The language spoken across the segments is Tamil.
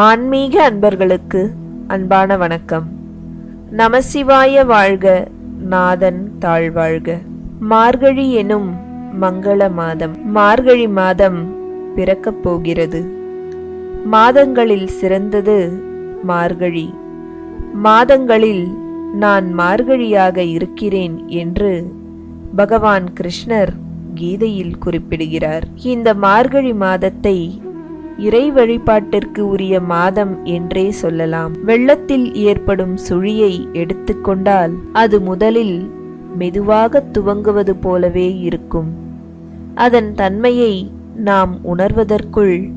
ஆன்மீக அன்பர்களுக்கு அன்பான வணக்கம். நமசிவாய வாழ்க நாதன் தாழ்வாழ்க. மார்கழி எனும் மங்கள மாதம் மார்கழி மாதம் பிறக்கப் போகிறது. மாதங்களில் சிறந்தது மார்கழி. மாதங்களில் நான் மார்கழியாக இருக்கிறேன் என்று பகவான் கிருஷ்ணர் கீதையில் குறிப்பிடுகிறார். இந்த மார்கழி மாதத்தை இறை வழிபாட்டிற்கு உரிய மாதம் என்றே சொல்லலாம். வெள்ளத்தில் ஏற்படும் சுழியை எடுத்துக்கொண்டால் அது முதலில் மெதுவாக துவங்குவது போலவே இருக்கும். அதன் தன்மையை நாம் உணர்வதற்குள்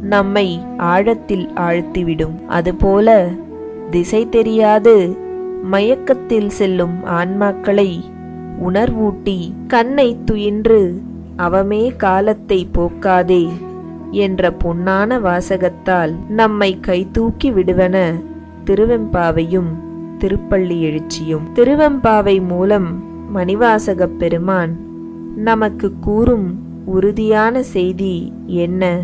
நம்மை ஆழத்தில் ஆழ்த்திவிடும். அதுபோல திசை தெரியாது மயக்கத்தில் செல்லும் ஆன்மாக்களை உணர்வூட்டி கண்ணை துயின்று அவமே காலத்தை போக்காதே என்ற பொன்னான வாசகத்தால் நம்மை கைதூக்கி விடுவன திருவெம்பாவையும் திருப்பள்ளி எழுச்சியும். திருவெம்பாவை மூலம் மணிவாசகப் பெருமான் நமக்கு கூறும் உறுதியான செய்தி என்ன?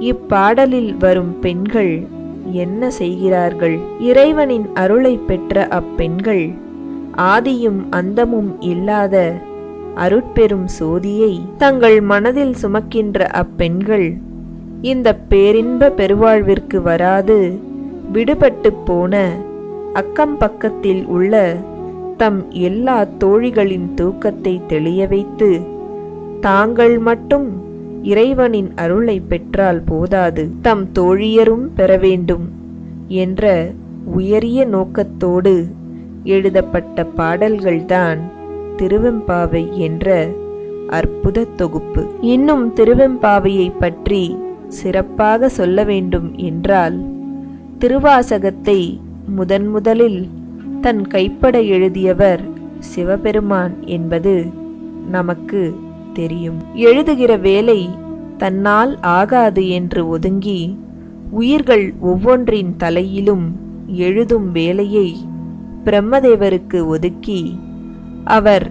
இப்பாடலில் வரும் பெண்கள் என்ன செய்கிறார்கள்? இறைவனின் அருளை பெற்ற அப்பெண்கள் ஆதியும் அந்தமும் இல்லாத அருட்பெரும் சோதியை தங்கள் மனதில் சுமக்கின்ற அப்பெண்கள் இந்த பேரின்ப பெருவாழ்விற்கு வராது விடுபட்டு போன அக்கம் பக்கத்தில் உள்ள தம் எல்லா தோழிகளின் தூக்கத்தை தெளிய வைத்து தாங்கள் மட்டும் இறைவனின் அருளை பெற்றால் போதாது தம் தோழியரும் பெற வேண்டும் என்ற உயரிய நோக்கத்தோடு எழுதப்பட்ட பாடல்கள்தான் திருவெம்பாவை என்ற அற்புத தொகுப்பு. இன்னும் திருவெம்பாவையை பற்றி சிறப்பாக சொல்ல வேண்டும் என்றால் திருவாசகத்தை முதன் முதலில் தன் கைப்பட எழுதியவர் சிவபெருமான் என்பது நமக்கு தெரியும். எழுதுகிற வேலை தன்னால் ஆகாது என்று ஒதுங்கி உயிர்கள் ஒவ்வொன்றின் தலையிலும் எழுதும் வேலையை பிரம்மதேவருக்கு ஒதுக்கி அவர்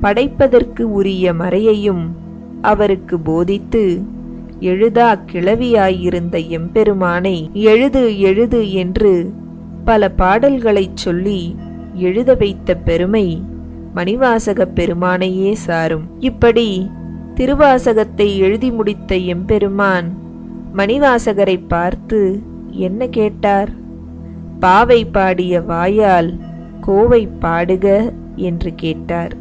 படைப்பதற்கு உரிய மறையையும் அவருக்கு போதித்து எழுதா கிளவியாயிருந்த எம்பெருமானை எழுது எழுது என்று பல பாடல்களைச் சொல்லி எழுத வைத்த பெருமை மணிவாசகப் பெருமானையே சாரும். இப்படி திருவாசகத்தை எழுதி முடித்த எம்பெருமான் மணிவாசகரை பார்த்து என்ன கேட்டார்? பாவை பாடிய வாயால் கோவை பாடுக என்று கேட்டார்.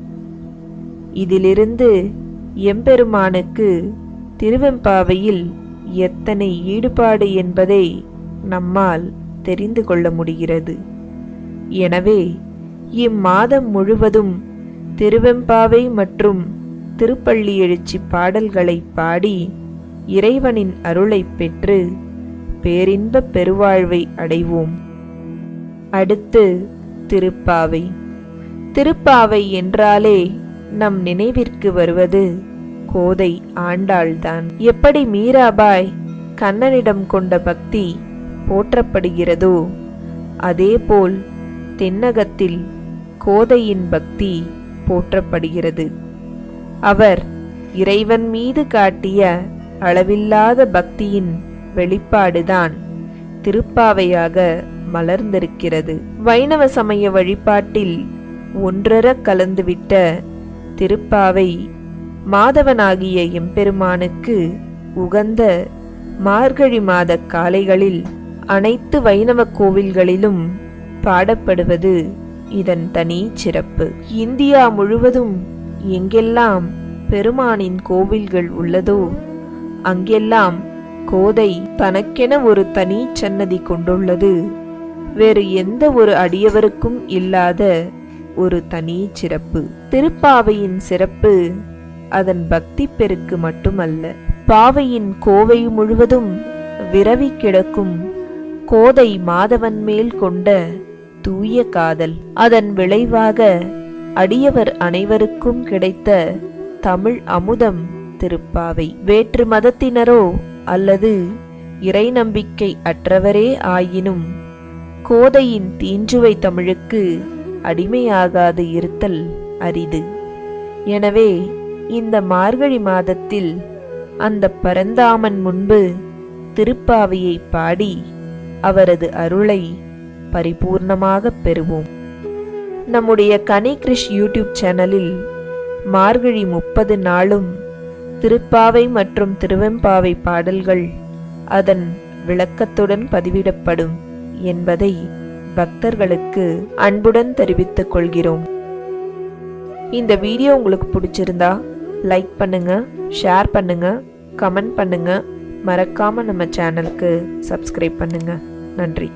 இதிலிருந்து எம்பெருமானுக்கு திருவெம்பாவையில் எத்தனை ஈடுபாடு என்பதை நம்மால் தெரிந்து கொள்ள முடிகிறது. எனவே இம்மாதம் முழுவதும் திருவெம்பாவை மற்றும் திருப்பள்ளி எழுச்சி பாடல்களை பாடி இறைவனின் அருளை பெற்று பேரின்பப் பெருவாழ்வை அடைவோம். அடுத்து திருப்பாவை. திருப்பாவை என்றாலே நம் நினைவிற்கு வருவது கோதை ஆண்டாள்தான். எப்படி மீராபாய் கண்ணனிடம் கொண்ட பக்தி போற்றப்படுகிறதோ அதேபோல் தென்னகத்தில் கோதையின் பக்தி போற்றப்படுகிறது. அவர் இறைவன் மீது காட்டிய அளவில்லாத பக்தியின் வெளிப்பாடுதான் திருப்பாவையாக மலர்ந்திருக்கிறது. வைணவ சமய வழிபாட்டில் ஒன்றர கலந்துவிட்ட திருப்பாவை மாதவனாகிய எம்பெருமானுக்கு உகந்த மார்கழி மாத காலைகளில் அனைத்து வைணவ கோவில்களிலும் பாடப்படுவது இதன் தனி சிறப்பு. இந்தியா முழுவதும் எங்கெல்லாம் பெருமானின் கோவில்கள் உள்ளதோ அங்கெல்லாம் கோதை தனக்கென ஒரு தனி சன்னதி கொண்டுள்ளது. வேறு எந்த ஒரு அடியவருக்கும் இல்லாத ஒரு தனி சிறப்பு. திருப்பாவையின் சிறப்பு அதன் பக்தி பெருக்கு மட்டுமல்ல. பாவையின் கோவை முழுவதும் விரவி கிடக்கும் கோதை மாதவன் மேல் கொண்ட தூய காதல். அதன் விளைவாக அடியவர் அனைவருக்கும் கிடைத்த தமிழ் அமுதம் திருப்பாவை. வேற்று மதத்தினரோ அல்லது இறை நம்பிக்கை அற்றவரே ஆயினும் கோதையின் தீஞ்சுவை தமிழுக்கு அடிமையாகாது இருத்தல் அரிது. எனவே இந்த மார்கழி மாதத்தில் அந்த பரந்தாமன் முன்பு திருப்பாவையை பாடி அவரது அருளை பரிபூர்ணமாக பெறுவோம். நம்முடைய கனி கிரிஷ் யூடியூப் சேனலில் மார்கழி முப்பது நாளும் திருப்பாவை மற்றும் திருவெம்பாவை பாடல்கள் அதன் விளக்கத்துடன் பதிவிடப்படும் என்பதை பக்தர்களுக்கு அன்புடன் தெரிவித்துக் கொள்கிறோம். இந்த வீடியோ உங்களுக்கு பிடிச்சிருந்தா லைக் பண்ணுங்க ஷேர் பண்ணுங்க கமெண்ட் பண்ணுங்க. மறக்காம நம்ம சேனலுக்கு சப்ஸ்கிரைப் பண்ணுங்க. நன்றி.